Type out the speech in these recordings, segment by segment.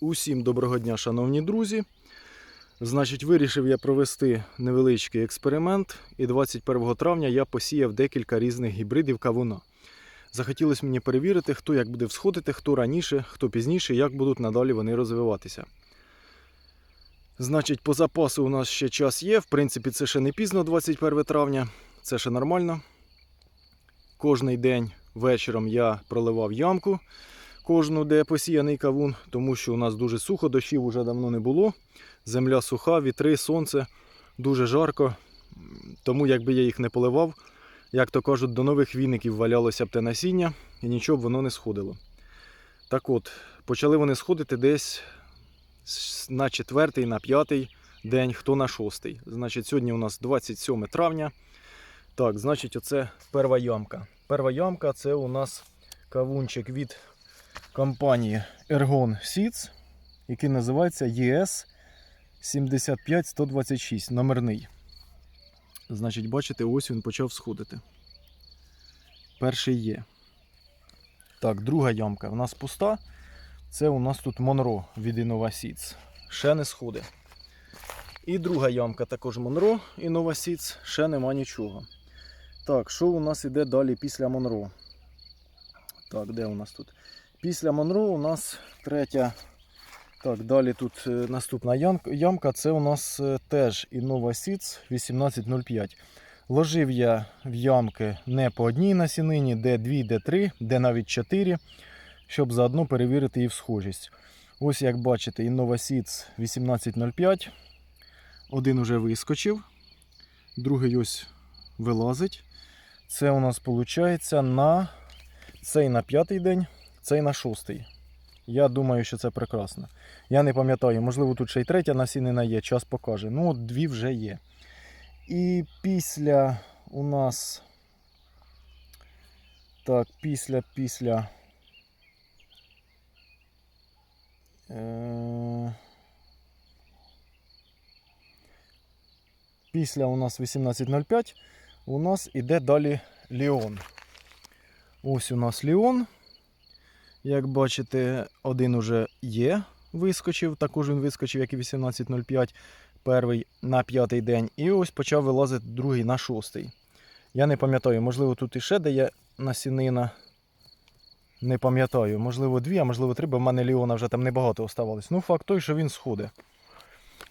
Усім доброго дня, шановні друзі. Значить, вирішив я провести невеличкий експеримент, і 21 травня я посіяв декілька різних гібридів кавуна. Захотілося мені перевірити, хто як буде всходити, хто раніше, хто пізніше, як будуть надалі вони розвиватися. Значить, по запасу у нас ще час є. В принципі, це ще не пізно, 21 травня, це ще нормально. Кожний день вечором я проливав ямку кожну, де посіяний кавун, тому що у нас дуже сухо, дощів вже давно не було. Земля суха, вітри, сонце, дуже жарко. Тому якби я їх не поливав, як то кажуть, до нових віників валялося б те насіння і нічого б воно не сходило. Так от, почали вони сходити десь на четвертий, на п'ятий день, хто на шостий. Значить, сьогодні у нас 27 травня. Так, значить, оце перша ямка. Перша ямка це у нас кавунчик від компанії Ergon Seeds, який називається ES 75126, номерний. Значить, бачите, ось він почав сходити. Перший є. Так, друга ямка у нас пуста. Це у нас тут Монро від Innova Seeds. Ще не сходить. І друга ямка також Монро Innova Seeds. Ще нема нічого. Так, що у нас іде далі після Монро? Так, де у нас тут? Після Монро у нас третя. Так, далі тут е, наступна ямка. Це у нас е, теж Innova Seeds 1805. Ложив я в ямки не по одній насінині, де 2, де 3, де навіть 4, щоб заодно перевірити її схожість. Ось як бачите, Innova Seeds 1805. Один уже вискочив, другий ось вилазить. Це у нас виходить на цей на п'ятий день, цей на шостий. Я думаю, що це прекрасно. Я не пам'ятаю, можливо, тут ще й третя насінина є, час покаже. Ну, от дві вже є. І після у нас. Так, після, після. Е... Після у нас 18.05 у нас іде далі Ліон. Ось у нас Ліон. Як бачите, один уже є, вискочив. Також він вискочив, як і 18.05, перший на п'ятий день. І ось почав вилазити другий на шостий. Я не пам'ятаю, можливо, тут іще де є насінина. Не пам'ятаю, можливо, дві, а можливо, три, бо в мене Ліона вже там небагато оставалось. Ну, факт той, що він сходить.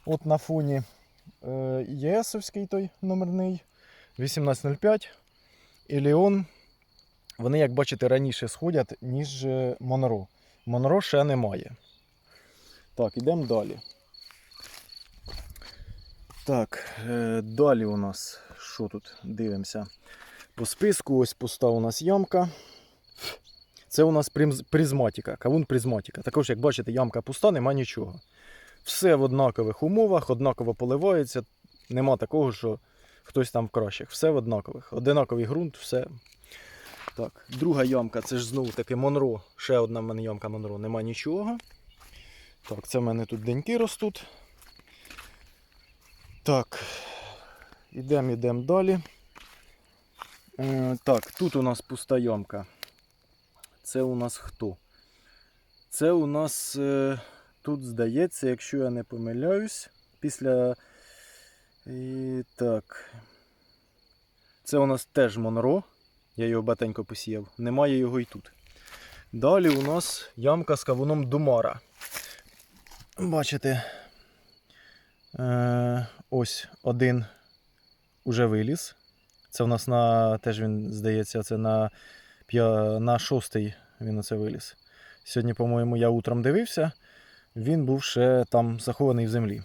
От на фоні е, ЄСовський той номерний 1805 і Ліон. Вони, як бачите, раніше сходять, ніж е, Монро. Монро ще немає. Так, йдемо далі. Так, е, далі у нас що тут? Дивимося. По списку ось пуста у нас ямка. Це у нас призматика, кавун призматика. Також, як бачите, ямка пуста, нема нічого. Все в однакових умовах, однаково поливається. Нема такого, що хтось там в кращих. Все в однакових. Одинаковий ґрунт, все. Так, друга ямка, це ж знову таки Монро. Ще одна в мене ямка Монро, нема нічого. Так, це в мене тут деньки ростуть. Так, ідемо, йдемо далі. Е, так, тут у нас пуста ямка. Це у нас хто? Це у нас е, тут здається, якщо я не помиляюсь, після. І, так. Це у нас теж Монро. Я його батенько посіяв. Немає його і тут. Далі у нас ямка з кавуном Думара. Бачите, е, ось один уже виліз. Це у нас на теж він здається, це на, на шостий він оце виліз. Сьогодні, по-моєму, я утром дивився, він був ще там захований в землі.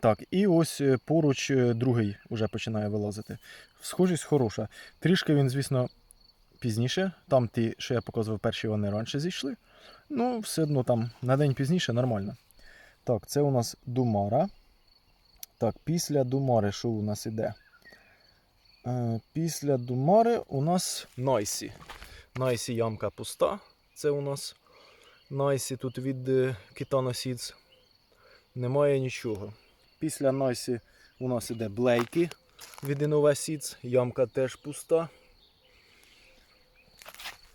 Так, і ось е, поруч е, другий вже починає вилазити. Схожість хороша. Трішки він, звісно, пізніше. Там ті, що я показував перші, вони раніше зійшли. Ну, все одно там на день пізніше нормально. Так, це у нас Думара. Так, після Думари, що у нас іде? Е, після Думари у нас Найсі. Найсі ямка пуста. Це у нас Найсі тут від е, Kitano Немає нічого. Після Найсі у нас іде Блейки від Innova Seeds. Ямка теж пуста.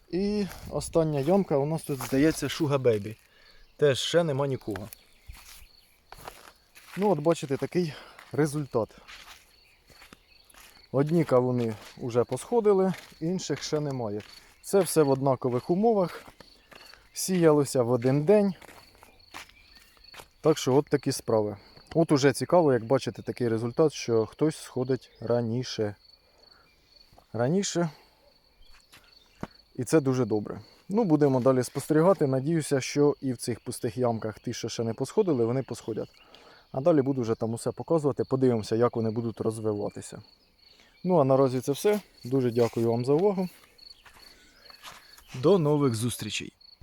І остання ямка у нас тут здається Sugar Baby. теж ще нема нікого. Ну, от бачите, такий результат. Одні кавуни вже посходили, інших ще немає. Це все в однакових умовах. Сіялося в один день. Так що от такі справи. От уже цікаво, як бачите, такий результат, що хтось сходить раніше. Раніше. І це дуже добре. Ну, будемо далі спостерігати. Надіюся, що і в цих пустих ямках ті, що ще не посходили, вони посходять. А далі буду вже там усе показувати. Подивимося, як вони будуть розвиватися. Ну а наразі це все. Дуже дякую вам за увагу. До нових зустрічей!